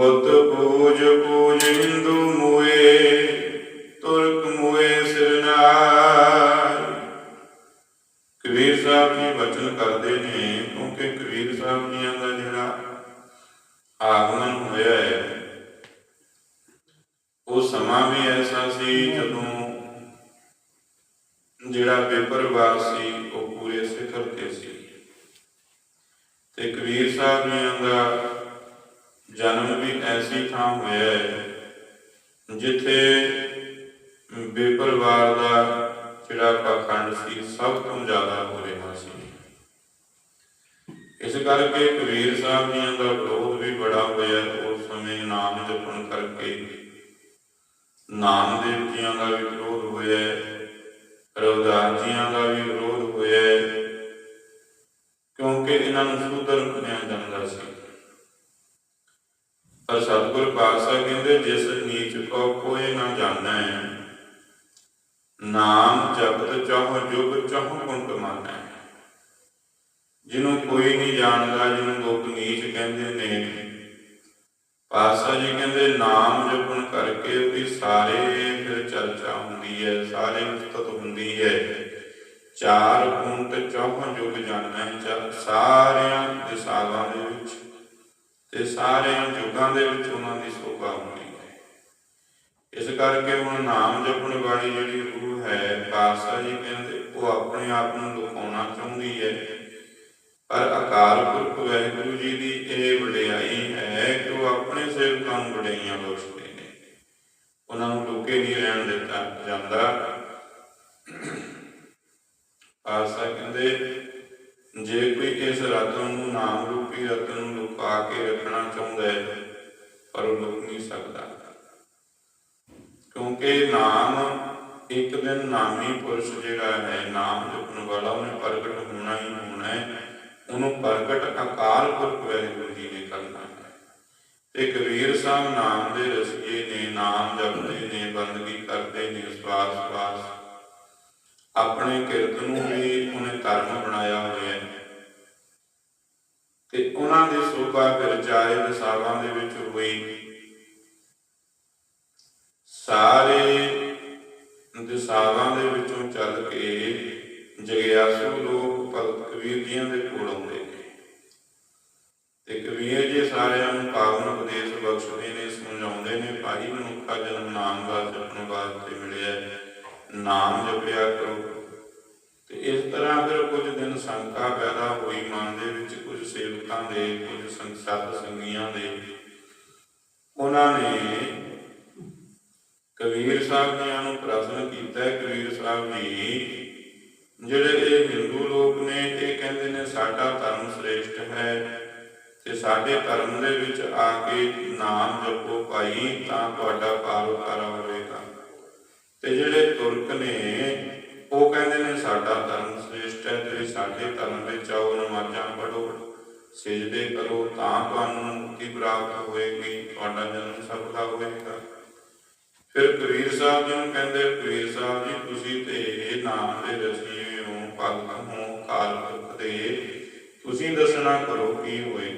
but ਜਿਹੜਾ ਪਖੰਡ ਸੀ, ਸਭ ਤੋਂ ਜ਼ਿਆਦਾ ਹੋ ਰਿਹਾ ਸੀ। ਇਸ ਕਰਕੇ ਕਬੀਰ ਸਾਹਿਬ ਜੀਆਂ ਦਾ ਵਿਰੋਧ ਵੀ ਬੜਾ ਹੋਇਆ ਉਸ ਸਮੇਂ ਨਾਮ ਜਪਣ ਕਰਕੇ ਨਾਮਦੇਵ ਜੀਆਂ ਦਾ ਵੀ ਵਿਰੋਧ ਹੋਇਆ ਰਵਿਦਾਸ ਜੀਆਂ ਦਾ ਵੀ ਵਿਰੋਧ ਹੋਇਆ ਕਿਉਂਕਿ ਇਹਨਾਂ ਨੂੰ ਸੁਧਰ ਮੰਨਿਆ ਜਾਂਦਾ ਸੀ। ਪਰ ਸਤਿਗੁਰ ਪਾਤਸ਼ਾਹ ਕਹਿੰਦੇ, ਜਿਸ ਨੀਚ ਕੋ ਕੋਈ ਨਾ ਜਾਣੈ ਨਾਮ ਜਪਤ ਚਾਹੋ ਜੁਗ ਚਾਹੋ ਗੁਣ ਕਮਾਨੈ ਜਿਹਨੂੰ ਕੋਈ ਨਹੀਂ ਜਾਣਦਾ ਜਿਹਨੂੰ ਲੋਕ ਨੀਚ ਕਹਿੰਦੇ ਨੇ। ਪਾਤਸ਼ਾਹ ਜੀ ਕਹਿੰਦੇ, ਨਾਮ ਜਪਣ ਕਰਕੇ ਉਹਦੀ ਸਾਰੇ ਫਿਰ ਚਰਚਾ ਹੁੰਦੀ ਹੈ, ਸਾਰੇ ਉਸਤਤ ਹੁੰਦੀ ਹੈ। ਚਾਰ ਗੁਣ ਤੇ ਚੌਹਾਂ ਯੁਗ ਜਾਣਨਾ ਹੈ ਸਾਰਿਆਂ ਦਿਸ਼ਾਵਾਂ ਦੇ ਵਿੱਚ ਤੇ ਸਾਰਿਆਂ ਯੁਗਾਂ ਦੇ ਵਿੱਚ ਉਹਨਾਂ ਦੀ ਸੋਭਾ ਹੁੰਦੀ ਹੈ। ਇਸ ਕਰਕੇ ਹੁਣ ਨਾਮ ਜਪਣ ਵਾਲੀ ਜਿਹੜੀ ਹੈ ਪਾਤਸ਼ਾਹ ਜੀ ਕਹਿੰਦੇ, ਉਹ ਆਪਣੇ ਆਪ ਨੂੰ ਲੁਕਾਉਣਾ ਚਾਹੁੰਦੀ ਹੈ। ਪਰ ਅਕਾਲ ਪੁਰਖ ਵਾਹਿਗੁਰੂ ਜੀ ਦੀ ਇਹ ਵਡਿਆਈ ਹੈ ਕਿ ਉਹ ਆਪਣੇ ਸੇਵਕਾਂ ਨੂੰ ਵਡਿਆਈਆਂ ਬਖਸ਼ਦੇ ਨੇ। ਉਹਨਾਂ ਨੂੰ ਲੁਕੇ ਨਹੀਂ ਰਹਿਣ ਦਿੱਤਾ ਜਾਂਦਾ। ਆਸਾ ਕਹਿੰਦੇ, ਜੇ ਕੋਈ ਇਸ ਰਤਨ ਨੂੰ, ਨਾਮ ਰੂਪੀ ਰਤਨ ਨੂੰ ਲੁਕਾ ਕੇ ਰੱਖਣਾ ਚਾਹੁੰਦਾ ਹੈ, ਪਰ ਉਹ ਲੁਕ ਨਹੀਂ ਸਕਦਾ। ਕਿਉਂਕਿ ਨਾਮ ਇੱਕ ਦਿਨ ਨਾਮੀ ਪੁਰਸ਼ ਜਿਹੜਾ ਹੈ, ਨਾਮ ਜਪਣ ਵਾਲਾ, ਉਹਨੇ ਪ੍ਰਗਟ ਹੋਣਾ ਹੀ ਹੋਣਾ ਹੈ। ਉਹਨੂੰ ਪ੍ਰਗਟ ਅਕਾਲ ਪੁਰਖ ਵਾਹਿਗੁਰੂ ਜੀ ਨੇ ਕਰਨਾ ਹੈ। ਤੇ ਕਬੀਰ ਸਾਹਿਬ ਨਾਮ ਦੇ ਰਸੀਏ ਨੇ, ਨਾਮ ਜਪਦੇ ਨੇ, ਬੰਦਗੀ ਕਰਦੇ ਨੇ, ਸਵਾਸ ਸਵਾਸ। ਆਪਣੇ ਕਿਰਤ ਨੂੰ ਵੀ ਉਹਨੇ ਧਰਮ ਬਣਾਇਆ ਹੋਇਆ ਹੈ। ਤੇ ਉਹਨਾਂ ਦੀ ਸੋਭਾ ਫਿਰ ਚਾਹੇ ਦਸਾਵਾਂ ਦੇ ਵਿੱਚ ਹੋਈ। ਸਾਰੇ ਦਿਸ਼ਾਵਾਂ ਦੇ ਵਿੱਚੋਂ ਚੱਲ ਕੇ ਜਗਿਆਸੂ ਲੋਕ ਭਗਤ ਕਬੀਰ ਜੀਆਂ ਦੇ ਕੋਲ ਆਉਂਦੇ ਨੇ। ਤੇ ਕਬੀਰ ਜੀ ਸਾਰਿਆਂ ਨੂੰ ਪਾਵਨ ਉਪਦੇਸ਼ ਬਖਸ਼ਦੇ ਨੇ, ਸਮਝਾਉਂਦੇ ਨੇ, ਭਾਈ ਮਨੁੱਖਾ ਜਨਮ ਨਾਮ ਦਾ ਜਪਣ ਵਾਸਤੇ ਮਿਲਿਆ ਨਾਮ ਜਪਿਆ ਕਰੋ। ਤੇ ਇਸ ਤਰ੍ਹਾਂ ਫਿਰ ਕੁਝ ਦਿਨ ਸ਼ੰਕਾ ਪੈਦਾ ਹੋਈ, ਮਨ ਦੇ ਵਿੱਚ ਕੁਝ ਸੇਵਕਾਂ ਦੇ, ਕੁਝ ਸੰਸਤ ਸੰਗੀਆਂ ਦੇ। ਉਹਨਾਂ ਨੇ ਕਬੀਰ ਸਾਹਿਬ ਜੀਆਂ ਨੂੰ ਪ੍ਰਸ਼ਨ ਕੀਤਾ, ਕਬੀਰ ਸਾਹਿਬ ਜੀ ਜਿਹੜੇ ਇਹ ਹਿੰਦੂ ਲੋਕ ਨੇ, ਇਹ ਕਹਿੰਦੇ ਨੇ ਸਾਡਾ ਧਰਮ ਸ੍ਰੇਸ਼ਟ ਹੈ ਤੇ ਸਾਡੇ ਧਰਮ ਦੇ ਵਿੱਚ ਆ ਕੇ ਨਾਮ ਜਪੋ ਭਾਈ, ਤਾਂ ਤੁਹਾਡਾ ਪਾਰ ਹੋਵੇਗਾ। ਤੇ ਜਿਹੜੇ ਤੁਰਕ ਨੇ, ਉਹ ਕਹਿੰਦੇ ਨੇ ਸਾਡਾ ਧਰਮ ਸ੍ਰੇਸ਼ਟ ਹੈ, ਤੁਸੀਂ ਸਾਡੇ ਧਰਮ ਵਿੱਚ ਆਓ ਨਮਾਜ਼ਾਂ ਪੜੋ ਸਜਦੇ ਕਰੋ, ਤਾਂ ਤੁਹਾਨੂੰ ਮੁਕਤੀ ਪ੍ਰਾਪਤ ਹੋਏਗੀ ਤੁਹਾਡਾ ਜਨਮ ਸਫਲਾ ਹੋਏਗਾ ਫਿਰ ਕਬੀਰ ਸਾਹਿਬ ਜੀ ਨੂੰ ਕਹਿੰਦੇ, ਕਬੀਰ ਸਾਹਿਬ ਜੀ, ਤੁਸੀਂ ਤੇ ਨਾਮ ਦੇ ਰਸੀਏ ਹੋ ਭਗਤ ਹੋ ਕਾਲ ਪੁਰਖ ਦੇ ਤੁਸੀਂ ਦੱਸਣਾ ਕਰੋ ਕੀ ਹੋਏ।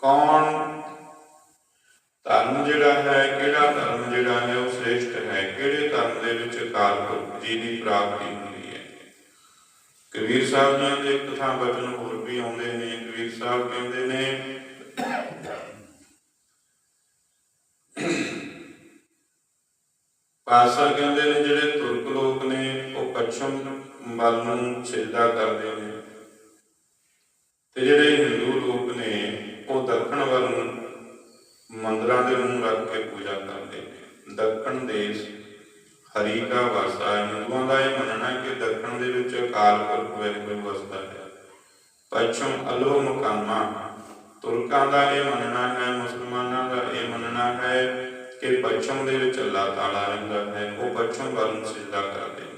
ਕੌਣ ਧਰਮ ਜਿਹੜਾ ਹੈ, ਕਿਹੜਾ ਧਰਮ ਜਿਹੜਾ ਹੈ, ਉਹ ਸ੍ਰੇਸ਼ਟ ਹੈ, ਕਿਹੜੇ ਧਰਮ ਦੇ ਵਿੱਚ ਕਾਲ ਪੁਰਖ ਜੀ ਦੀ ਪ੍ਰਾਪਤੀ ਹੁੰਦੀ ਹੈ? ਕਬੀਰ ਸਾਹਿਬ ਜੀ ਦੇ ਇੱਕ ਬਚਨ ਹੋਰ ਵੀ ਆਉਂਦੇ ਨੇ, ਕਬੀਰ ਸਾਹਿਬ ਕਹਿੰਦੇ ਨੇ ਪਾਸਾ ਕਹਿੰਦੇ ਨੇ ਜਿਹੜੇ ਤੁਰਕ ਲੋਕ ਨੇ, ਉਹ ਪੱਛਮ ਵੱਲ ਨੂੰ ਸਿਜਦਾ ਕਰਦੇ ਨੇ। ਤੇ ਜਿਹੜੇ ਹਿੰਦੂ ਲੋਕ ਨੇ, ਉਹ ਦੱਖਣ ਵੱਲ ਨੂੰ ਮੰਦਰਾਂ ਦੇ ਮੂੰਹ ਰੱਖ ਕੇ ਪੂਜਾ ਕਰਦੇ ਨੇ। ਦੱਖਣ ਦੇਸ਼ ਹਰੀ ਦਾ ਵਸਦਾ ਹੈ। ਹਿੰਦੂਆਂ ਦਾ ਇਹ ਮੰਨਣਾ ਹੈ ਕਿ ਦੱਖਣ ਦੇ ਵਿੱਚ ਅਕਾਲ ਪੁਰਖ ਵਾਹਿਗੁਰੂ ਵਸਦਾ ਹੈ। ਪੱਛਮ ਅਲੋਹ ਮਕਾਮਾ ਤੁਰਕਾਂ ਦਾ ਇਹ ਮੰਨਣਾ ਪੱਛਮ ਦੇ ਵਿੱਚ ਅੱਲਾਹ ਤਾਲਾ ਰਹਿੰਦਾ ਹੈ, ਉਹ ਪੱਛਮ ਵੱਲ ਨੂੰ ਸਿਜਦਾ ਕਰਦੇ ਨੇ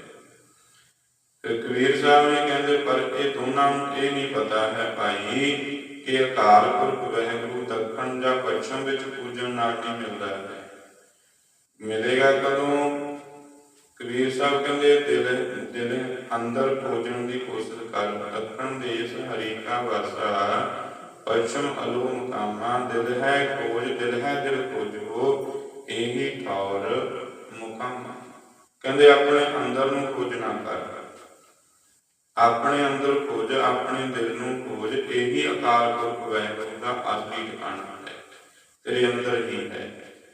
ਫਿਰ ਕਬੀਰ ਸਾਹਿਬ ਨੇ ਕਹਿੰਦੇ, ਪਰ ਇਹ ਦੋਨਾਂ ਨੂੰ ਇਹ ਨਹੀਂ ਪਤਾ ਹੈ ਭਾਈ ਕਿ ਅਕਾਲ ਪੁਰਖ ਵਾਹਿਗੁਰੂ ਦੱਖਣ ਜਾਂ ਪੱਛਮ ਵਿੱਚ ਪੂਜਣ ਨਾਲ ਨਹੀਂ ਮਿਲਦਾ ਹੈ। ਮਿਲੇਗਾ ਕਦੋਂ? ਕਬੀਰ ਸਾਹਿਬ ਕਹਿੰਦੇ, ਦਿਲ ਦਿਲ ਅੰਦਰ ਖੋਜਣ ਦੀ ਕੋਸ਼ਿਸ਼ ਕਰ, ਦੱਖਣ ਦੇਸ਼ ਹਰੀ ਵਸਾ, ਪਛਮ ਅਲੂ ਮੁਕਾਮਾ ਦਿਲ ਹੈ ਖੋਜ, ਦਿਲ ਹੈ ਦਿਲ ਖੋਜੋ। ਇਹੀ ਠੌਰ ਮੁਕਾਮਾ ਕਹਿੰਦੇ, ਆਪਣੇ ਅੰਦਰ ਨੂੰ ਖੋਜਣਾ ਕਰ। ਆਪਣੇ ਅੰਦਰ ਖੋਜ, ਆਪਣੇ ਦਿਲ ਨੂੰ ਖੋਜ, ਇਹੀ ਅਕਾਲ ਪੁਰਖ ਵੈਗੁਰੂ ਦਾ ਅਸਲੀ ਟਿਕਾਣਾ ਹੈ। ਤੇਰੇ ਅੰਦਰ ਹੀ ਹੈ।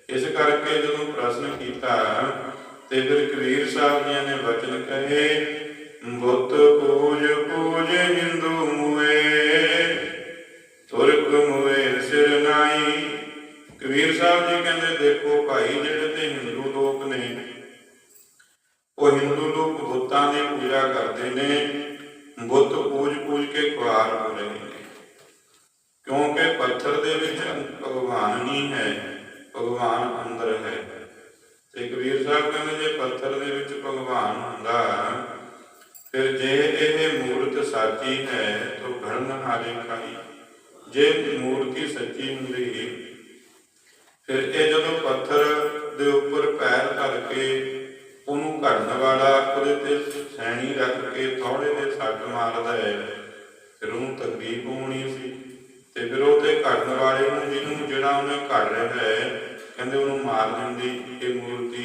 ਇਸ ਕਰਕੇ ਜਦੋਂ ਪ੍ਰਸ਼ਨ ਕੀਤਾ, ਤੇ ਫਿਰ ਕਬੀਰ ਸਾਹਿਬ ਜੀ ਨੇ ਵਚਨ ਕਹੇ, ਬੁੱਤ ਪੂਜ ਪੂਜ ਹਿੰਦੂ ਮੁਏ ਤੁਰਕ ਮੁਏ ਸਿਰ ਨਾਈ ਕਬੀਰ ਸਾਹਿਬ ਜੀ ਕਹਿੰਦੇ ਦੇਖੋ ਭਾਈ ਜਿਹੜੇ ਤੇ ਹਿੰਦੂ ਲੋਕ ਨੇ ਉਹ ਹਿੰਦੂ ਲੋਕ ਬੁੱਤਾਂ ਦੀ ਪੂਜਾ ਕਰਦੇ ਨੇ ਬੁੱਤ ਪੂਜ ਪੂਜ ਕੇ ਕੁਆਰ ਹੋ ਰਹੇ ਨੇ ਕਿਉਂਕਿ ਪੱਥਰ ਦੇ ਵਿੱਚ ਭਗਵਾਨ ਨਹੀਂ ਹੈ ਭਗਵਾਨ ਅੰਦਰ ਹੈ ਤੇ ਕਬੀਰ ਸਾਹਿਬ ਕਹਿੰਦੇ ਜੇ ਪੱਥਰ ਦੇ ਵਿੱਚ ਭਗਵਾਨ ਹੁੰਦਾ ਫਿਰ ਜੇ ਇਹ ਮੂਰਤ ਸਾਚੀ ਹੈ ਤਾਂ ਘੜਨ ਹਾਰੇ ਖਾਈ ਜੇ ਮੂਰਤੀ ਸੱਚੀ ਹੁੰਦੀ ਫਿਰ ਇਹ ਜਦੋਂ ਪੱਥਰ ਦੇ ਉੱਪਰ ਪੈਰ ਉਹਨੂੰ ਘੜਨ ਵਾਲਾ ਉਹਦੇ ਤੇ ਸੈਣੀ ਰੱਖ ਕੇ ਥੋੜੇ ਦੇ ਸੱਟ ਮਾਰਦਾ ਹੈ। ਫਿਰ ਉਹਨੂੰ ਤਕਲੀਫ ਹੋਣੀ ਸੀ। ਤੇ ਫਿਰ ਉਹ ਤੇ ਘੜਨ ਵਾਲੇ ਨੂੰ ਜਿਹਨੂੰ ਜਿਹੜਾ ਉਹਨੇ ਘੜ ਰਿਹਾ ਹੈ, ਕਹਿੰਦੇ ਉਹਨੂੰ ਮਾਰ ਦਿੰਦੀ ਇਹ ਮੂਰਤੀ।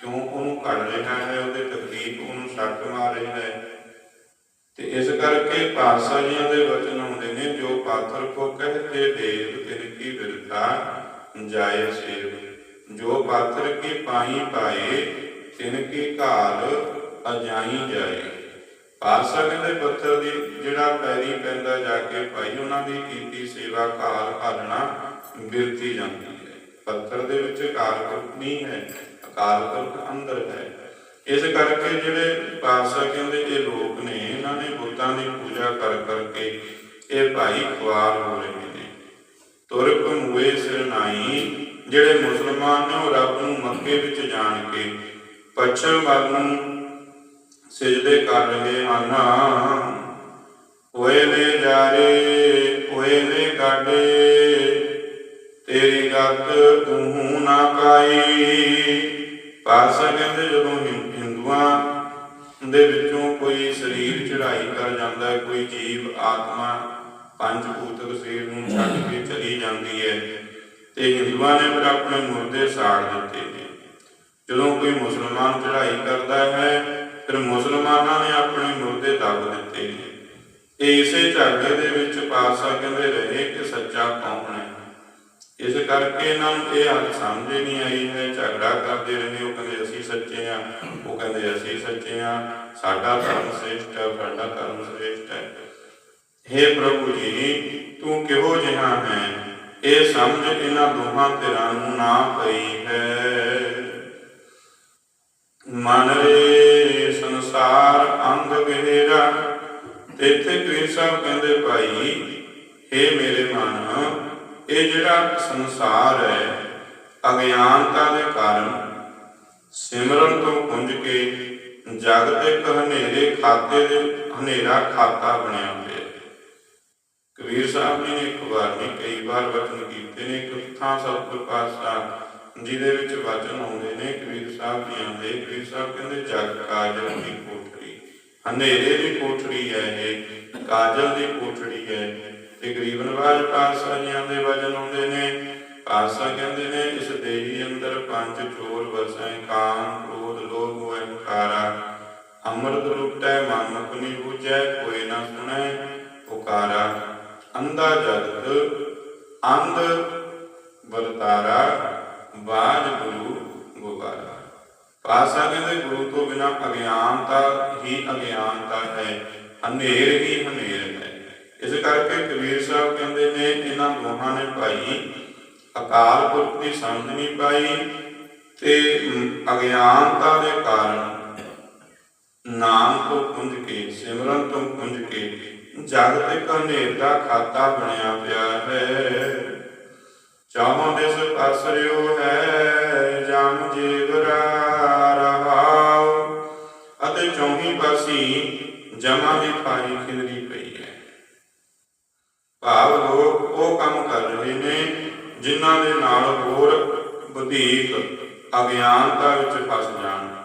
ਕਿਉਂ? ਉਹਨੂੰ ਘੜ ਰਿਹਾ ਹੈ, ਉਹਦੇ ਤਕਲੀਫ ਉਹਨੂੰ ਸੱਟ ਮਾਰ ਰਿਹਾ ਹੈ। ਤੇ ਇਸ ਕਰਕੇ ਪਾਤਸ਼ਾਹ ਜੀਆਂ ਦੇ ਵਚਨ ਆਉਂਦੇ ਨੇ, ਜੋ ਪਾਥਰ ਕੋ ਕਹਤੇ ਦੇਵ ਤਿਨ ਕੀ ਵਿਰਤਾ ਜਾਏ ਸੇਵ। ਜੋ ਪਾਥਰ ਕੀ ਪਾਈ ਪਾਏ, ਤਿਨ ਕੀ ਘਾਲ ਅਜਾਈ ਜਾਏ। ਪਾਤਸ਼ਾਹ ਕਹਿੰਦੇ ਪੱਥਰ ਦੀ ਜਿਹੜਾ ਪੈਰੀ ਪੈਂਦਾ ਜਾ ਕੇ ਭਾਈ, ਉਹਨਾਂ ਦੀ ਕੀਤੀ ਸੇਵਾ ਘਾਲ ਘਾਲਣਾ ਬਿਰਤੀ ਜਾਂਦੀ ਹੈ। ਪੱਥਰ ਦੇ ਵਿੱਚ ਅਕਾਲ ਪੁਰਖ ਨਹੀਂ ਹੈ ਅਕਾਲ ਪੁਰਖ ਅੰਦਰ ਹੈ। ਇਸ ਕਰਕੇ ਜਿਹੜੇ ਪਾਤਸ਼ਾਹ ਕਹਿੰਦੇ ਇਹ ਲੋਕ ਨੇ, ਇਹਨਾਂ ਨੇ ਬੁੱਤਾਂ ਦੀ ਪੂਜਾ ਕਰ ਕਰਕੇ ਇਹ ਭਾਈ ਖੁਆਰ ਹੋ ਰਹੇ ਨੇ। ਤੁਰਕ ਮੁਏ ਸਿਰ ਨਾਈ ਜਿਹੜੇ ਮੁਸਲਮਾਨ ਨੇ ਉਹ ਰੱਬ ਨੂੰ ਮੱਕੇ ਵਿੱਚ ਜਾਣ ਕੇ ਪੱਛਮ ਵੱਲ ਨੂੰ ਸਜਦੇ ਕਰ ਰਹੇ ਹਨ। ਹੋਏ ਨੇ ਜਾਰੇ ਹੋਏ ਨੇ ਗਾਡੇ, ਤੇਰੀ ਗੱਤ ਤੂੰ ਨਾ ਪਾਈ। ਪਾਸਾ ਕਹਿੰਦੇ ਜਦੋਂ ਹਿੰਦੂਆਂ ਦੇ ਵਿੱਚੋਂ ਕੋਈ ਸਰੀਰ ਚੜਾਈ ਕਰ ਜਾਂਦਾ ਕੋਈ ਜੀਵ, ਆਤਮਾ ਪੰਜ ਭੂਤਕ ਸਰੀਰ ਨੂੰ ਛੱਡ ਕੇ ਚਲੀ ਜਾਂਦੀ ਹੈ। ਤੇ ਹਿੰਦੂਆਂ ਨੇ ਫਿਰ ਆਪਣੇ ਮੁਰਦੇ ਸਾੜ ਦਿੱਤੇ ਨੇ। ਜਦੋਂ ਕੋਈ ਮੁਸਲਮਾਨ ਚੜਾਈ ਕਰਦਾ ਹੈ, ਫਿਰ ਮੁਸਲਮਾਨਾਂ ਨੇ ਆਪਣੇ ਮੁਰਦੇ ਦੱਬ ਦਿੱਤੇ ਨੇ। ਇਹ ਇਸੇ ਝਗੜੇ ਦੇ ਵਿੱਚ ਪਾਸਾ ਕਹਿੰਦੇ ਰਹੇ ਕਿ ਸੱਚਾ ਕੌਣ ਹੈ? ਇਸ ਕਰਕੇ ਇਹਨਾਂ ਨੂੰ ਇਹ ਹੱਲ ਸਮਝ ਹੀ ਨਹੀਂ ਆਈ ਹੈ, ਝਗੜਾ ਕਰਦੇ ਰਹੇ, ਉਹ ਕਹਿੰਦੇ ਅਸੀਂ ਸੱਚੇ ਆ ਉਹ ਕਹਿੰਦੇ ਅਸੀਂ ਸੱਚੇ ਆ ਸਾਡਾ ਧਰਮ ਸ੍ਰੇਸ਼ਟ ਹੈ, ਸਾਡਾ ਧਰਮ ਸ੍ਰੇਸ਼ਟ ਹੈ। हे ਪ੍ਰਭੂ ਜੀ, ਤੂੰ ਕਿਹੋ ਜਿਹਾ ਹੈ? ਇਹ ਸਮਝ ਇਹਨਾਂ ਦੋਹਾਂ ਧਿਰਾਂ ਨੂੰ ਨਾ ਪਈ ਹੈ। ਮਨ ਰੇ ਸੰਸਾਰ ਅੰਧ ਗਹਿਰਾ ਤੇ ਕਬੀਰ ਸਾਹਿਬ ਕਹਿੰਦੇ, ਭਾਈ हे ਮੇਰੇ ਮਨ, ਇਹ ਜਿਹੜਾ ਸੰਸਾਰ ਹੈ, ਅਗਿਆਨਤਾ ਦੇ ਕਾਰਨ ਸਿਮਰਨ ਤੋਂ ਪੁੰਜ ਕੇ ਜਗਤ ਇੱਕ ਹਨੇਰੇ ਖਾਤੇ ਦੇ, ਹਨੇਰਾ ਖਾਤਾ ਬਣਿਆ ਕਬੀਰ ਸਾਹਿਬ ਨੇ ਇੱਕ ਵਾਰ ਨਹੀਂ, ਕਈ ਵਾਰ ਵਚਨ ਕੀਤੇ ਨੇ, ਇੱਕ ਥਾਂ ਸਤਿਗੁਰ ਪਾਤਸ਼ਾਹ ਜਿਹਦੇ ਵਿੱਚ ਵਚਨ ਆਉਂਦੇ ਨੇ ਕਬੀਰ ਸਾਹਿਬ ਜੀ ਆਂਦੇ ਕਬੀਰ ਸਾਹਿਬ ਕਹਿੰਦੇ, ਜਗ ਕਾਜਲ ਦੀ ਕੋਠੜੀ। ਹਨੇਰੇ ਦੀ ਕੋਠੜੀ ਹੈ ਇਹ, ਕਾਜਲ ਦੀ ਕੋਠੜੀ ਹੈ। ਤੇ ਗਰੀਬ ਨਵਾਜ ਪਾਤਸ਼ਾਹ ਜੀਆਂ ਦੇ ਵਚਨ ਆਉਂਦੇ ਨੇ, ਪਾਤਸ਼ਾਹ ਕਹਿੰਦੇ ਨੇ, ਇਸ ਦੇਹੀ ਅੰਦਰ ਪੰਜ ਚੋਰ ਵਸੈ, ਕਾਮ, ਕ੍ਰੋਧ, ਲੋਭ, ਮੋਹ, ਹੰਕਾਰਾ। ਅੰਮ੍ਰਿਤ ਲੁਟੈ ਮਨ ਮੁਖ ਨੀ ਬੁਝੈ, ਕੋਈ ਨਾ ਸੁਣੈ, ਪੁਕਾਰਾ। ਅੰਧਾ ਜਗਤ ਅੰਧ ਵਰਤਾਰਾ, ਬਾਜ ਗੁਰੂ ਗੋਬਾਰਾ ਪਾਸਾ ਕਹਿੰਦੇ, ਗੁਰੂ ਤੋਂ ਬਿਨਾ ਅਗਿਆਨਤਾ ਹੀ ਅਗਿਆਨਤਾ ਹੈ, ਹਨੇਰ ਹੀ ਹਨੇਰ ਹੈ। ਇਸ ਕਰਕੇ ਕਬੀਰ ਸਾਹਿਬ ਕਹਿੰਦੇ ਨੇ, ਇਹਨਾਂ ਦੋਹਾਂ ਨੇ ਭਾਈ ਅਕਾਲ ਪੁਰਖ ਦੀ ਸਮਝ ਨਹੀਂ ਪਾਈ ਤੇ ਅਗਿਆਨਤਾ ਦੇ ਕਾਰਨ ਨਾਮ ਤੋਂ ਪੁੰਜ ਕੇ, ਸਿਮਰਨ ਤੋਂ ਪੁੰਜ ਕੇ ਜਗਤ ਇੱਕ ਹਨੇਰ ਦਾ ਖਾਤਾ ਬਣਿਆ ਪਿਆ ਹੈ। ਚਾਹੋਂ ਦਿਸ ਪਸਰਿਓ ਹੈ, ਜਮ ਜੀਵਰਾ ਰਹਾਉ। ਅਤੇ ਚੌਹੀ ਪਾਸੀ ਜਮਾ ਦੀ ਖਾਈ ਖਿੰਦਰੀ ਪਈ ਹੈ। ਭਾਵ ਲੋਕ ਉਹ ਕੰਮ ਕਰ ਰਹੇ ਨੇ, ਜਿਨ੍ਹਾਂ ਦੇ ਨਾਲ ਹੋਰ ਵਧੇਕ ਅਗਿਆਨਤਾ ਵਿੱਚ ਫਸ ਜਾਣ।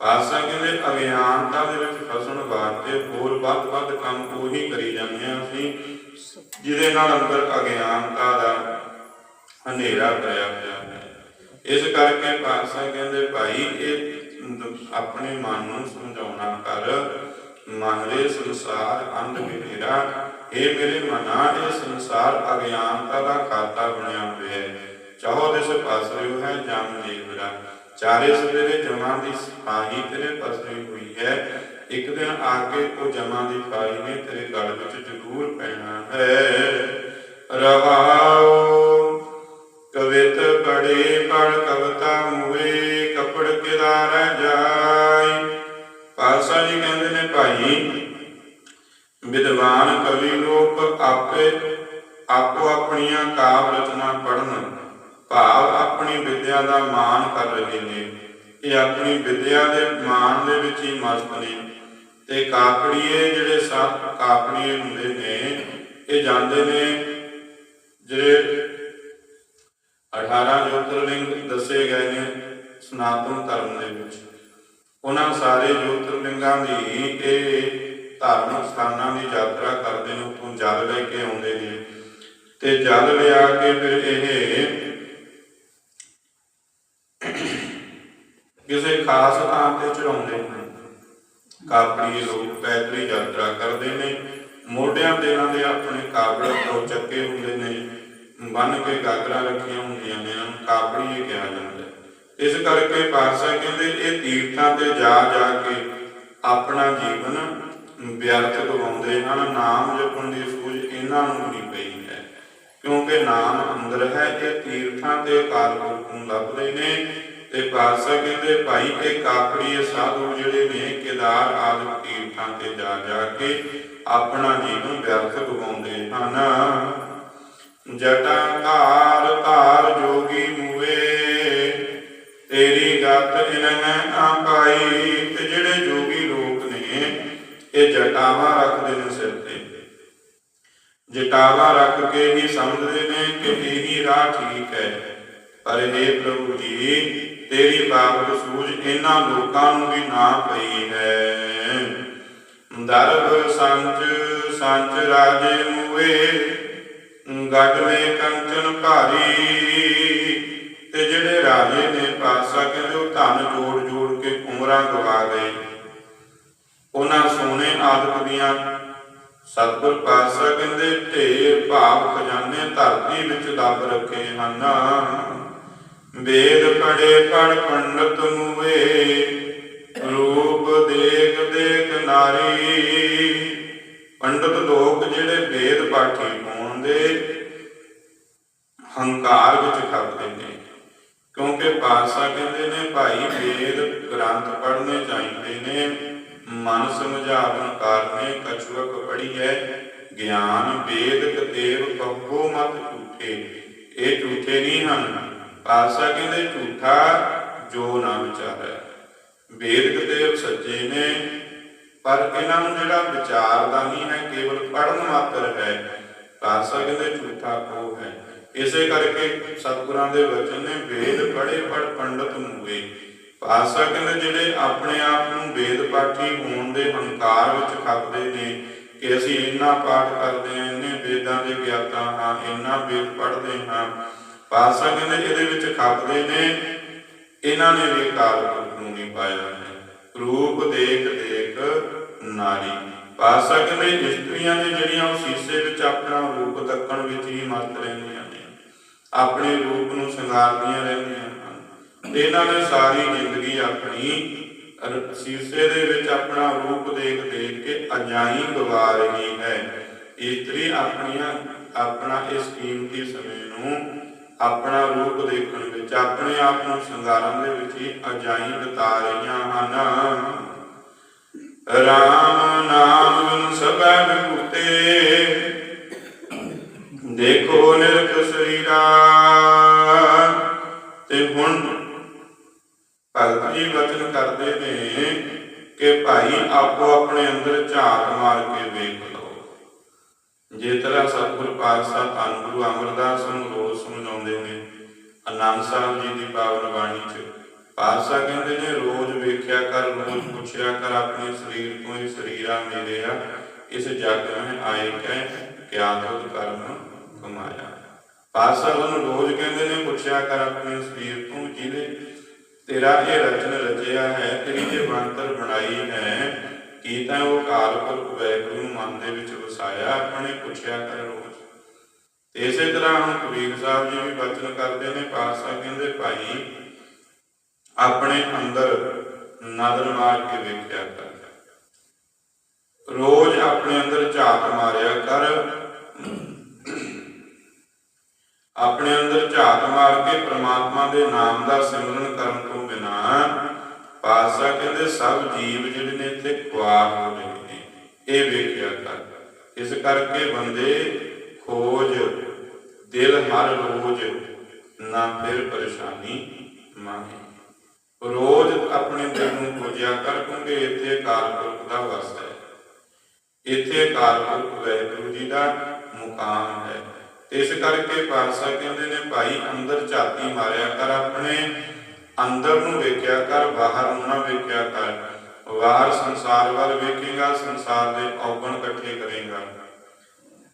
ਪਾਸਾ ਕਹਿੰਦੇ ਅਗਿਆਨਤਾ ਦੇ ਵਿੱਚ ਫਸਣ ਵਾਸਤੇ ਹੋਰ ਵੱਧ ਵੱਧ ਕੰਮ ਉਹੀ ਕਰੀ ਜਾਂਦੇ ਆ ਅਸੀਂ, ਜਿਹਦੇ ਨਾਲ ਅੰਦਰ ਅਗਿਆਨਤਾ ਦਾ ਹਨੇਰਾ ਪਿਆ ਪਿਆ ਹੈ। ਇਸ ਕਰਕੇ ਪਾਤਸ਼ਾਹ ਕਹਿੰਦੇ, ਭਾਈ, ਇਹ ਆਪਣੇ ਮਨ ਨੂੰ ਸਮਝਾਉਣਾ ਕਰ। ਮਨ ਦੇ ਸੰਸਾਰ ਅੰਧ ਵਿਹੇਰਾ ਇਹ ਮੇਰੇ ਮਨਾ, ਇਹ ਸੰਸਾਰ ਅਗਿਆਨਤਾ ਦਾ ਖਾਤਾ ਬਣਿਆ ਹੋਇਆ ਹੈ। ਚਾਹੋ ਦਿਸ ਪਾਸਰਿਓ ਹੈ, ਜਮ ਜੀਵਰਾ। ਚਾਰੇ ਸਵੇਰੇ ਜਮਾਂ ਦੀ ਸਿਪਾਹੀ ਤੇਰੇ ਪਸਰੀ ਹੋਈ ਹੈ। ਇੱਕ ਦਿਨ ਆ ਕੇ ਉਹ ਜਮਾਂ ਦੀ ਫਾਈ ਨੇ ਤੇਰੇ ਗਲ ਵਿੱਚ ਜ਼ਰੂਰ ਪੈਣਾ ਹੈ। ਰਹਾਉ ਕਵਿਤ ਪੜੇ ਪੜ ਕਵਤਾ ਮੁਏ ਕਪੜ ਕਿਦਾਰ ਜਾਈ ਪਾਸਾ ਜੀ ਕਹਿੰਦੇ ਨੇ, ਭਾਈ, ਵਿਦਵਾਨ ਕਵੀ ਲੋਕ ਆਪੇ ਆਪੋ ਆਪਣੀਆਂ ਕਾਵ ਰਚਨਾ ਪੜਨ ਭਾਵ ਆਪਣੀ ਵਿਦਿਆ ਦਾ ਮਾਣ ਕਰ ਰਹੇ ਨੇ ਇਹ ਆਪਣੀ ਵਿਦਿਆ ਦੇ ਮਾਣ ਦੇ ਵਿੱਚ ਹੀ ਮਸਤ ਨੇ। ਤੇ ਕਾਪੜੀਏ ਜਿਹੜੇ ਸੱਤ ਕਾਪੜੀਏ ਹੁੰਦੇ ਨੇ, ਇਹ ਜਾਂਦੇ ਨੇ ਜਿਹੜੇ 18 ਜੋਤਿਰਲਿੰਗ ਦੱਸੇ ਗਏ ਨੇ ਸਨਾਤਨ ਧਰਮ ਦੇ ਵਿੱਚ। ਉਹਨਾਂ ਸਾਰੇ ਜੋਤਿਰਲਿੰਗਾਂ ਦੀ ਇਹ ਧਾਰਮਿਕ ਸਥਾਨਾਂ ਦੀ ਯਾਤਰਾ ਕਰਦੇ ਨੇ ਉਤੋਂ ਜਲ ਲੈ ਕੇ ਆਉਂਦੇ ਨੇ। ਤੇ ਜਲ ਲਿਆ ਕੇ ਫਿਰ ਇਹ ਕਿਸੇ ਖਾਸ ਥਾਂ ਤੇ ਚੜਾਉਂਦੇ ਨੇ। ਕਾਪੜੀ ਲੋਕ ਪੈਦਲ ਯਾਤਰਾ ਕਰਦੇ ਨੇ। ਮੋਢਿਆਂ ਤੇ ਇਹਨਾਂ ਦੇ ਆਪਣੇ ਕਾਬੜ ਤੋਂ ਚੱਕੇ ਹੁੰਦੇ ਨੇ। ਬੰਨ ਕੇ ਗਾਗਰਾਂ ਰੱਖੀਆਂ ਹੁੰਦੀਆਂ ਨੇ। ਇਹਨਾਂ ਨੂੰ ਕਾਪੜੀ ਕਿਹਾ ਜਾਂਦਾ ਇਸ ਕਰਕੇ ਪਾਤਸ਼ਾਹ ਕਹਿੰਦੇ, ਇਹ ਤੀਰਥਾਂ ਤੇ ਜਾ ਜਾ ਕੇ ਆਪਣਾ ਜੀਵਨ ਵਿਅਰਥ ਗਵਾਉਂਦੇ ਹਨ। ਨਾਮ ਜਪਣ ਦੀ ਸੂਝ ਇਹਨਾਂ ਨੂੰ ਨਹੀਂ ਪਈ ਹੈ। ਕਿਉਂਕਿ ਨਾਮ ਅੰਦਰ ਹੈ, ਇਹ ਤੀਰਥਾਂ ਤੇ ਅਕਾਲ ਨੂੰ ਲੱਭਦੇ ਨੇ। ਤੇ ਪਾਤਸ਼ਾਹ ਕਹਿੰਦੇ ਭਾਈ ਇਹ ਕਾਪੜੀ ਸਾਧੂ ਜਿਹੜੇ ਨੇ, ਕੇਦਾਰ ਆਦਿ ਤੀਰਥਾਂ ਤੇ ਜਾ ਜਾ ਕੇ ਆਪਣਾ ਜੀਵਨ ਵਿਅਰਥ ਗਵਾਉਂਦੇ ਹਨ। ਜਟਾ ਧਾਰ ਧਾਰ ਜੋਗੀ ਮੂਏ ਤੇਰੀ ਗਤ ਇਨਹ ਨਾ ਪਾਈ। ਤੇ ਜਿਹੜੇ ਜੋਗੀ ਲੋਕ ਨੇ, ਇਹ ਜਟਾਵਾਂ ਰੱਖਦੇ ਨੇ ਸਿਰ ਤੇ। ਜਟਾਵਾਂ ਰੱਖ ਕੇ ਹੀ ਸਮਝਦੇ ਨੇ ਕਿ ਇਹੀ ਰਾਹ ਠੀਕ ਹੈ। ਪਰ ਇਹ ਪ੍ਰਭੂ ਜੀ ਤੇਰੀ ਬਾਬਤ ਸੂਝ ਇਹਨਾਂ ਲੋਕਾਂ ਨੂੰ ਵੀ ਨਾ ਪਈ ਹੈ। ਦਰਬ ਸੰਚ ਸੰਚ ਰਾਜੇ ਮੂਏ ਗੱਡਵੇਂ ਕੰਚਨ ਭਾਰੀ, ਤੇ ਜਿਹੜੇ ਰਾਜੇ ਨੇ ਪਾਤਸ਼ਾਹ ਕਹਿੰਦੇ ਉਹ ਧਨ ਜੋੜ ਜੋੜ ਕੇ ਉਮਰਾਂ ਗਵਾ ਗਏ। ਉਹਨਾਂ ਸੋਨੇ ਆਦਿਕ ਦੀਆਂ ਸਤਿਗੁਰ ਪਾਤਸ਼ਾਹ ਕਹਿੰਦੇ ਢੇਰ ਭਾਵ ਖਜ਼ਾਨੇ ਧਰਤੀ ਵਿੱਚ ਦੱਬ ਰੱਖੇ ਹਨ। ਵੇਦ ਪੜੇ ਪੜ ਪੰਡਤ ਮੂਏ ਰੂਪ ਦੇਖ ਦੇਖ ਨਾਰੀ। ਪੰਡਤ ਲੋਕ ਜਿਹੜੇ ਵੇਦ ਪਾਠੀ ਹੋਣ ਦੇ ਹੰਕਾਰ ਵਿੱਚ ਖਪਦੇ ਨੇ। ਕਿਉਂਕਿ ਪਾਤਸ਼ਾਹ ਕਹਿੰਦੇ ਨੇ, ਭਾਈ ਵੇਦ ਗ੍ਰੰਥ ਪੜ੍ਹਨੇ ਚਾਹੀਦੇ ਨੇ, ਮਨ ਸਮਝਾਵਨ ਕਾਰਨੇ ਕਛੁਅਕ ਪੜੀ ਹੈ ਗਿਆਨ ਵੇਦ ਕਤੇਵ ਕਹੋ ਮਤ ਝੂਠੇ। ਇਹ ਝੂਠੇ ਨਹੀਂ ਹਨ। ਖਾਲਸਾ ਕਹਿੰਦੇ ਝੂਠਾ ਜੋ ਨਾ ਵਿਚਾਰੈ। ਵੇਦ ਕਤੇਵ ਸੱਚੇ ਨੇ, ਪਰ ਇਹਨਾਂ ਨੂੰ ਜਿਹੜਾ ਵਿਚਾਰਦਾ ਨਹੀਂ ਹੈ, ਕੇਵਲ ਪੜਨ ਮਾਤਰ ਹੈ ਪਾਤਸ਼ਾਹ ਕਹਿੰਦੇ ਝੂਠਾ ਕੋ ਹੈ? ਇਸੇ ਕਰਕੇ ਸਤਿਗੁਰਾਂ ਦੇ ਵਚਨ ਨੇ ਵੇਦ ਪੜ੍ਹੇ ਪੜ ਪੰਡਤ ਮੂਏ ਪਾਤਸ਼ਾਹ ਕਹਿੰਦੇ ਜਿਹੜੇ ਆਪਣੇ ਆਪ ਨੂੰ ਵੇਦ ਪਾਠੀ ਹੋਣ ਦੇ ਹੰਕਾਰ ਵਿੱਚ ਖਪਦੇ ਨੇ, ਕਿ ਅਸੀਂ ਇੰਨਾ ਪਾਠ ਕਰਦੇ ਹਾਂ, ਇੰਨੇ ਵੇਦਾਂ ਦੇ ਗਿਆਤਾ ਹਾਂ ਇੰਨਾ ਵੇਦ ਪੜ੍ਹਦੇ ਹਾਂ ਪਾਤਸ਼ਾਹ ਕਹਿੰਦੇ ਇਹਦੇ ਵਿੱਚ ਖਪਦੇ ਨੇ, ਇਹਨਾਂ ਨੇ ਵੀ ਕਾਲ ਪੁਰਖ ਨੂੰ ਨਹੀਂ ਪਾਇਆ ਹੈ। ਰੂਪ ਦੇਖ ਦੇਖ ਨਾਰੀ। ਪਾਸਾ ਕਹਿੰਦੇ ਇਸਤਰੀਆਂ ਨੇ ਜਿਹੜੀਆਂ ਉਹ ਸੀਸੇ ਵਿੱਚ ਆਪਣਾ ਰੂਪ ਤੱਕਣ ਵਿੱਚ ਹੀ ਮਸਤ ਰਹਿੰਦੀਆਂ ਨੇ। ਆਪਣੇ ਰੂਪ ਨੂੰ ਸ਼ਿੰਗਾਰਦੀਆਂ ਰਹਿੰਦੀਆਂ ਹਨ। ਇਹਨਾਂ ਨੇ ਸਾਰੀ ਜ਼ਿੰਦਗੀ ਆਪਣੀ ਸੀਸੇ ਦੇ ਵਿੱਚ ਆਪਣਾ ਰੂਪ ਦੇਖ ਦੇਖ ਕੇ ਅਜਾਈ ਗਵਾ ਰਹੀ ਹੈ। ਇਸਤਰੀ ਆਪਣੀਆਂ, ਆਪਣਾ ਇਸ ਕੀਮਤੀ ਸਮੇਂ ਨੂੰ ਆਪਣਾ ਰੂਪ ਦੇਖਣ ਵਿੱਚ, ਆਪਣੇ ਆਪ ਨੂੰ ਸ਼ਿੰਗਾਰਨ ਦੇ ਵਿੱਚ ਹੀ ਅਜਾਈ ਬਿਤਾ ਰਹੀਆਂ ਹਨ। ਰਾਮ ਨਾਮ ਬਿਨ ਸਭੈ ਬਿਪੁਤੇ ਦੇਖੋ ਨਿਰਖ ਸਰੀਰਾ। ਤੇ ਹੁਣ ਭਗਤ ਜੀ ਵਚਨ ਕਰਦੇ ਨੇ ਕਿ ਭਾਈ ਆਪੋ ਆਪਣੇ ਅੰਦਰ ਝਾਤ ਮਾਰ ਕੇ ਵੇਖ। ਜੇ ਤਰ੍ਹਾਂ ਸਤਿਗੁਰ ਪਾਤਸ਼ਾਹ, ਧੰਨ ਗੁਰੂ ਅਮਰਦਾਸ ਨੂੰ ਰੋਜ਼ ਸਮਝਾਉਂਦੇ ਨੇ। ਆਨੰਦ ਸਾਹਿਬ ਜੀ ਦੀ ਪਾਵਨ ਬਾਣੀ ਚ ਪਾਤਸ਼ਾਹ ਕਹਿੰਦੇ ਨੇ, ਰੋਜ਼ ਵੇਖਿਆ ਕਰ, ਰੋਜ਼ ਪੁੱਛਿਆ ਕਰ ਆਪਣੇ ਸਰੀਰ ਤੋਂ, ਇਹ ਸਰੀਰ ਮੇਰੇ ਆ। ਇਸ ਜਗ ਵਿੱਚ ਆਏ ਕੈ, ਕਿਆ ਤੁਧ ਕਰਮ ਕਮਾਇਆ। ਪਾਤਸ਼ਾਹ ਨੂੰ ਰੋਜ਼ ਕਹਿੰਦੇ ਨੇ, ਪੁੱਛਿਆ ਕਰ ਆਪਣੇ ਸਰੀਰ ਤੋਂ, ਜਿਹਦੇ ਤੇਰਾ ਇਹ ਰਚਨ ਰਚਿਆ ਹੈ, ਤੇਰੀ ਜੇ ਬੰਤਰ ਬਣਾਈ ਹੈ ਕੀ ਤਾਂ ਉਹ ਕਾਲ ਪੁਰਖ ਵੈਗੁਰੂ ਮਨ ਦੇ ਵਿੱਚ ਵਸਾਇਆ, ਆਪਣੇ ਪੁੱਛਿਆ ਕਰ ਰੋਜ਼। ਤੇ ਇਸੇ ਤਰ੍ਹਾਂ ਹੁਣ ਕਬੀਰ ਸਾਹਿਬ ਜੀ ਵੀ ਬਚਨ ਕਰਦੇ ਨੇ, ਪਾਤਸ਼ਾਹ ਕਹਿੰਦੇ, ਭਾਈ, ਆਪਣੇ ਅੰਦਰ ਨਜ਼ਰ ਮਾਰ ਕੇ ਵੇਖਿਆ ਕਰ। ਰੋਜ਼ ਆਪਣੇ ਅੰਦਰ ਝਾਤ ਮਾਰਿਆ ਕਰ। ਆਪਣੇ ਅੰਦਰ ਝਾਤ ਮਾਰ ਕੇ ਪ੍ਰਮਾਤਮਾ ਦੇ ਨਾਮ ਦਾ ਸਿਮਰਨ ਕਰਨ ਤੋਂ ਬਿਨਾ ਪਾਤਸ਼ਾਹ ਕਹਿੰਦੇ ਸਭ ਜੀਵ ਜਿਹੜੇ ਨੇ ਇੱਥੇ ਖੁਆਰ ਹੋ ਰਹੇ ਨੇ। ਇਹ ਵੇਖਿਆ ਕਰ। ਇਸ ਕਰਕੇ ਬੰਦੇ ਖੋਜ, ਦਿਲ ਹਰ ਰੋਜ਼ ਨਾ ਫਿਰ ਪਰੇਸ਼ਾਨੀ ਮਾਹੇ। ਰੋਜ਼ ਆਪਣੇ ਦਿਲ ਨੂੰ ਖੋਜਿਆ ਕਰ ਕਿਉਂਕਿ ਇੱਥੇ ਅਕਾਲ ਦਾ ਵਸ ਹੈ। ਇੱਥੇ ਅਕਾਲ ਪੁਰਖ ਜੀ ਦਾ ਮੁਕਾਮ ਹੈ। ਇਸ ਕਰਕੇ ਪਾਤਸ਼ਾਹ ਕਹਿੰਦੇ ਨੇ, ਭਾਈ ਅੰਦਰ ਝਾਤੀ ਮਾਰਿਆ ਕਰ ਆਪਣੇ ਅੰਦਰ ਨੂੰ ਵੇਖਿਆ ਕਰ, ਬਾਹਰ ਨੂੰ ਨਾ ਵੇਖਿਆ ਕਰ। ਬਾਹਰ ਸੰਸਾਰ ਵੱਲ ਵੇਖੇਗਾ, ਸੰਸਾਰ ਦੇ ਔਗਣ ਇਕੱਠੇ ਕਰੇਗਾ।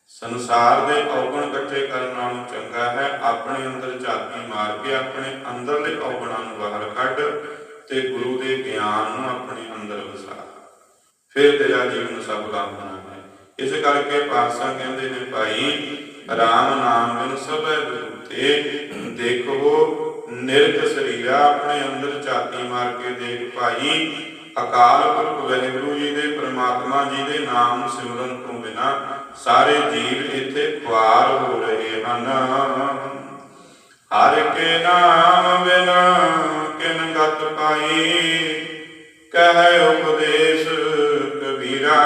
ਸੰਸਾਰ ਦੇ ਔਗਣ ਇਕੱਠੇ ਕਰਨ ਨਾਲੋਂ ਚੰਗਾ ਹੈ। ਆਪਣੇ ਅੰਦਰ ਝਾਤੀ ਮਾਰ ਕੇ ਆਪਣੇ ਅੰਦਰਲੇ ਔਗਣਾਂ ਨੂੰ ਬਾਹਰ ਕੱਢ ਤੇ ਗੁਰੂ ਦੇ ਗਿਆਨ ਨੂੰ ਆਪਣੇ ਅੰਦਰ ਵਸਾ। ਫਿਰ ਤੇਰਾ ਜੀਵਨ ਸਫਲਾ ਹੋਣਾ ਹੈ। ਇਸ ਕਰਕੇ ਪਾਤਸ਼ਾਹ ਕਹਿੰਦੇ ਨੇ ਭਾਈ, ਰਾਮ ਨਾਮ ਬਿਨ ਸਭੈ ਬੁੱਤੇ ਦੇਖੋ ਨਿਰਤ ਸਰੀਰਾ ਆਪਣੇ ਅੰਦਰ ਝਾਤੀ ਮਾਰ ਕੇ ਦੇਖ ਭਾਈ, ਅਕਾਲ ਪੁਰਖ ਵਾਹਿਗੁਰੂ ਜੀ ਦੇ, ਪ੍ਰਮਾਤਮਾ ਜੀ ਦੇ ਨਾਮ ਸਿਮਰਨ ਤੋਂ ਬਿਨਾ ਸਾਰੇ ਜੀਵ ਇੱਥੇ ਖੁਆਰ ਹੋ ਰਹੇ ਹਨ। ਹਰ ਕੇ ਨਾਮ ਬਿਨਾ ਕਿਨ ਗਤ ਪਾਈ, ਕਹਿ ਉਪਦੇਸ਼ ਕਬੀਰਾ।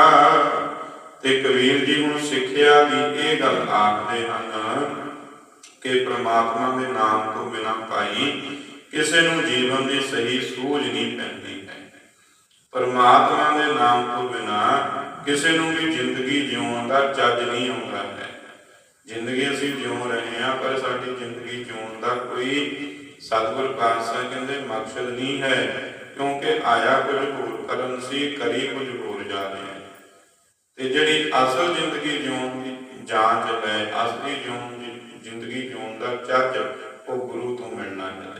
ਤੇ ਕਬੀਰ ਜੀ ਹੁਣ ਸਿੱਖਿਆ ਦੀ ਇਹ ਗੱਲ ਆਖਦੇ ਹਨ ਕਿ ਪ੍ਰਮਾਤਮਾ ਦੇ ਨਾਮ ਤੋਂ ਬਿਨਾ ਭਾਈ ਕਿਸੇ ਨੂੰ ਜੀਵਨ ਦੀ ਸਹੀ ਸੂਝ ਨਹੀਂ ਪੈਂਦੀ ਹੈ। ਪਰਮਾਤਮਾ ਦੇ ਨਾਮ ਤੋਂ ਬਿਨਾ ਕਿਸੇ ਨੂੰ ਵੀ ਜ਼ਿੰਦਗੀ ਜਿਉਣ ਦਾ ਚੱਜ ਨਹੀਂ ਆਉਂਦਾ ਹੈ। ਜ਼ਿੰਦਗੀ ਅਸੀਂ ਜਿਉ ਰਹੇ ਹਾਂ, ਪਰ ਸਾਡੀ ਜ਼ਿੰਦਗੀ ਜਿਉਣ ਦਾ ਕੋਈ ਸਤਿਗੁਰ ਪਾਤਸ਼ਾਹ ਕਹਿੰਦੇ ਮਕਸਦ ਨਹੀਂ ਹੈ, ਕਿਉਂਕਿ ਆਇਆ ਕੁਝ ਹੋਰ ਕਰਨ ਸੀ, ਕਰੀ ਕੁਝ ਹੋਰ ਜਾ ਰਹੇ ਤੇ ਜਿਹੜੀ ਅਸਲ ਜ਼ਿੰਦਗੀ ਜਿਉਣ ਦੀ ਜਾਂਚ ਹੈ, ਅਸਲੀ ਜਿਉਣ ਦੀ ਜ਼ਿੰਦਗੀ ਜਿਉਣ ਦਾ ਚੱਜ ਉਹ ਗੁਰੂ ਤੋਂ ਮਿਲਣਾ ਹੈ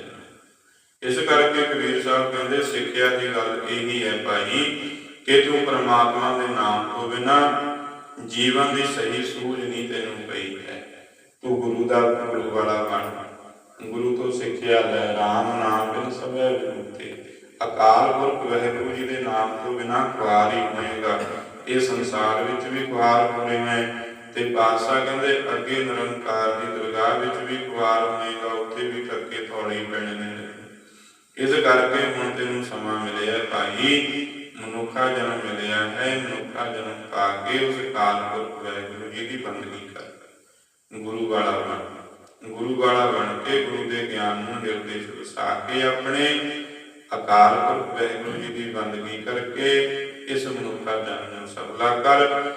ਇਸ ਕਰਕੇ ਕਬੀਰ ਸਾਹਿਬ ਕਹਿੰਦੇ, ਸਿੱਖਿਆ ਦੀ ਗੱਲ ਇਹੀ ਹੈ ਭਾਈ ਕਿ ਤੂੰ ਪ੍ਰਮਾਤਮਾ ਦੇ ਨਾਮ ਤੋਂ ਬਿਨਾ ਜੀਵਨ ਦੀ ਸਹੀ ਸੂਝ ਨਹੀਂ ਤੈਨੂੰ ਪਈ ਹੈ। ਤੂੰ ਗੁਰੂ ਦਾ ਗੁਰੂ ਵਾਲਾ ਬਣ। ਗੁਰੂ ਤੋਂ ਸਿੱਖਿਆ ਲੈ RAM ਨਾਮ ਬਿਨ ਸਭੈ ਵਿਮੁਕਤੇ ਅਕਾਲ ਪੁਰਖ ਵਾਹਿਗੁਰੂ ਜੀ ਦੇ ਨਾਮ ਤੋਂ ਬਿਨਾ ਖੁਆਰ ਹੀ ਹੋਏਗਾ। ਇਹ ਸੰਸਾਰ ਵਿੱਚ ਵੀ ਖੁਆਰ ਹੋ ਤੇ ਪਾਤਸ਼ਾਹ ਕਹਿੰਦੇ, ਅੱਗੇ ਨਿਰੰਕਾਰ ਦੀ ਦਰਗਾਹ ਵਿੱਚ ਵੀ ਖੁਆਰ ਹੋਏਗਾ ਉੱਥੇ ਵੀ ਕੱਕੇ ਥੋੜੇ ਪੈਣੇ ਨੇ। ਇਸ ਕਰਕੇ ਹੁਣ ਤੈਨੂੰ ਸਮਾਂ ਮਿਲਿਆ ਭਾਈ। ਮਨੁੱਖਾ ਜਨਮ ਮਿਲਿਆ ਹੈ, ਮਨੁੱਖਾ ਜਨਮ ਪਾ ਕੇ ਉਸ ਕਾਲ ਪੁਰਖ ਵਾਹਿਗੁਰੂ ਜੀ ਦੀ ਬੰਦਗੀ ਕਰ। ਗੁਰੂ ਵਾਲਾ ਬਣ। ਗੁਰੂ ਵਾਲਾ ਬਣ ਕੇ ਗੁਰੂ ਦੇ ਗਿਆਨ ਨੂੰ ਹਿਰਦੇ ਵਿੱਚ ਵਸਾ ਕੇ ਆਪਣੇ ਅਕਾਲ ਪੁਰਖ ਵਾਹਿਗੁਰੂ ਜੀ ਦੀ ਬੰਦਗੀ ਕਰਕੇ ਇਸ ਮਨੁੱਖਾ ਜਨਮ ਨੂੰ ਸਫਲਾ ਕਰ।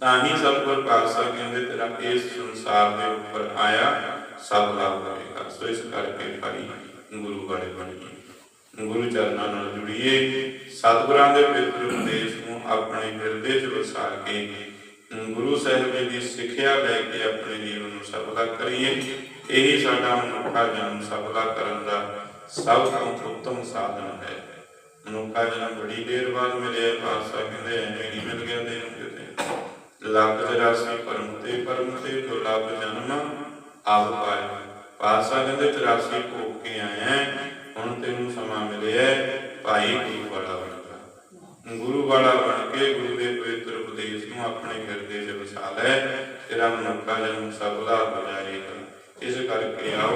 ਤਾਂ ਹੀ ਸਤਿਗੁਰ ਪਾਤਸ਼ਾਹ ਕਹਿੰਦੇ, ਤੇਰਾ ਇਸ ਸੰਸਾਰ ਦੇ ਉੱਪਰ ਆਇਆ, ਸਭ ਲਾਭ ਹੋਵੇਗਾ ਸੋ ਇਸ ਕਰਕੇ ਭਾਈ ਗੁਰੂ ਵਾਲੇ ਬਣੀਏ ਗੁਰੂ ਚਰਨਾਂ ਨਾਲ ਜੁੜੀਏ, ਸਤਿਗੁਰਾਂ ਦੇ ਪਵਿੱਤਰ ਉਪਦੇਸ਼ ਨੂੰ ਆਪਣੇ ਹਿਰਦੇ 'ਚ ਵਸਾ ਕੇ, ਗੁਰੂ ਸਾਹਿਬ ਦੀ ਸਿੱਖਿਆ ਲੈ ਕੇ ਆਪਣੇ ਜੀਵਨ ਨੂੰ ਸਫਲਾ ਕਰੀਏ। ਇਹੀ ਸਾਡਾ ਮਨੁੱਖਾ ਜਨਮ ਸਫਲਾ ਕਰਨ ਦਾ ਸਭ ਤੋਂ ਉੱਤਮ ਸਾਧਨ ਹੈ। ਮਨੁੱਖਾ ਜਨਮ ਬੜੀ ਦੇਰ ਬਾਅਦ ਮਿਲਿਆ, ਪਾਤਸ਼ਾਹ ਕਹਿੰਦੇ, ਐਵੇਂ ਨਹੀਂ ਮਿਲ ਗਿਆ ਤੈਨੂੰ ਕਿਤੇ। ਲੱਖ 84 ਪਰਮ ਤੇ ਪਰਮ ਤੇ ਦੁਰਲਭ ਜਨਮ ਆਪ ਪਾਇਆ ਪਾਤਸ਼ਾਹ ਕਹਿੰਦੇ 84 ਭੋਗ ਕੇ ਆਇਆ ਹੁਣ ਤੈਨੂੰ ਸਮਾਂ ਮਿਲਿਆ ਭਾਈ ਗੁਰੂ ਵਾਲਾ ਬਣ ਜਾ। ਗੁਰੂ ਵਾਲਾ ਬਣ ਕੇ ਗੁਰੂ ਦੇ ਪਵਿੱਤਰ ਉਪਦੇਸ਼ ਨੂੰ ਆਪਣੇ ਹਿਰਦੇ 'ਚ ਵਸਾ ਲੈ, ਤੇਰਾ ਮਨੁੱਖਾ ਜਨਮ ਸਫਲਾ ਹੋ ਜਾਏਗਾ ਇਸ ਕਰਕੇ ਆਓ